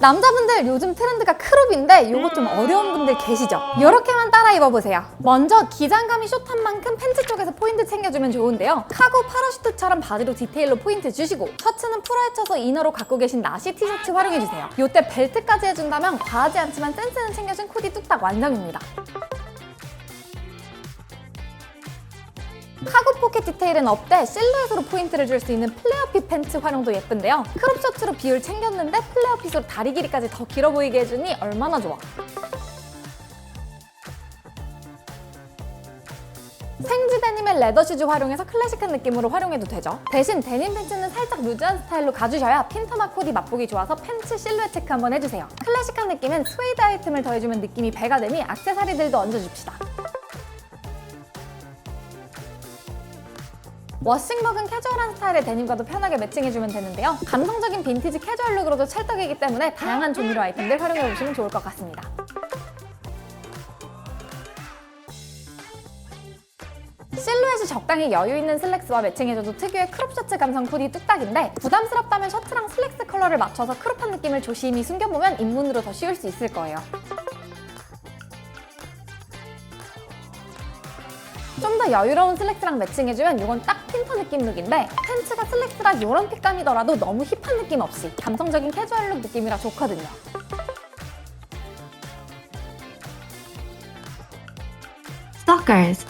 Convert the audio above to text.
남자분들 요즘 트렌드가 크롭인데 요거 좀 어려운 분들 계시죠? 이렇게만 따라 입어보세요. 먼저 기장감이 숏한 만큼 팬츠 쪽에서 포인트 챙겨주면 좋은데요. 카고 파라슈트처럼 바지로 디테일로 포인트 주시고 셔츠는 풀어헤쳐서 이너로 갖고 계신 나시 티셔츠 활용해주세요. 요때 벨트까지 해준다면 과하지 않지만 센스는 챙겨준 코디 뚝딱 완성입니다. 카고 포켓 디테일은 없대 실루엣으로 포인트를 줄 수 있는 플레어핏 팬츠 활용도 예쁜데요. 크롭 셔츠로 비율 챙겼는데 플레어핏으로 다리 길이까지 더 길어 보이게 해주니 얼마나 좋아. 생지 데님의 레더 슈즈 활용해서 클래식한 느낌으로 활용해도 되죠. 대신 데님 팬츠는 살짝 루즈한 스타일로 가주셔야 핀터마 코디 맛보기 좋아서 팬츠 실루엣 체크 한번 해주세요. 클래식한 느낌은 스웨이드 아이템을 더해주면 느낌이 배가 되니 액세서리들도 얹어줍시다. 워싱먹은 캐주얼한 스타일의 데님과도 편하게 매칭해주면 되는데요. 감성적인 빈티지 캐주얼 룩으로도 찰떡이기 때문에 다양한 종류의 아이템들 활용해보시면 좋을 것 같습니다. 실루엣이 적당히 여유 있는 슬랙스와 매칭해줘도 특유의 크롭 셔츠 감성 코디 뚝딱인데 부담스럽다면 셔츠랑 슬랙스 컬러를 맞춰서 크롭한 느낌을 조심히 숨겨보면 입문으로 더 쉬울 수 있을 거예요. 좀 더 여유로운 슬랙스랑 매칭해주면 이건 딱 핀터 느낌 룩인데 팬츠가 슬랙스라 이런 핏감이더라도 너무 힙한 느낌 없이 감성적인 캐주얼 룩 느낌이라 좋거든요. Stalkers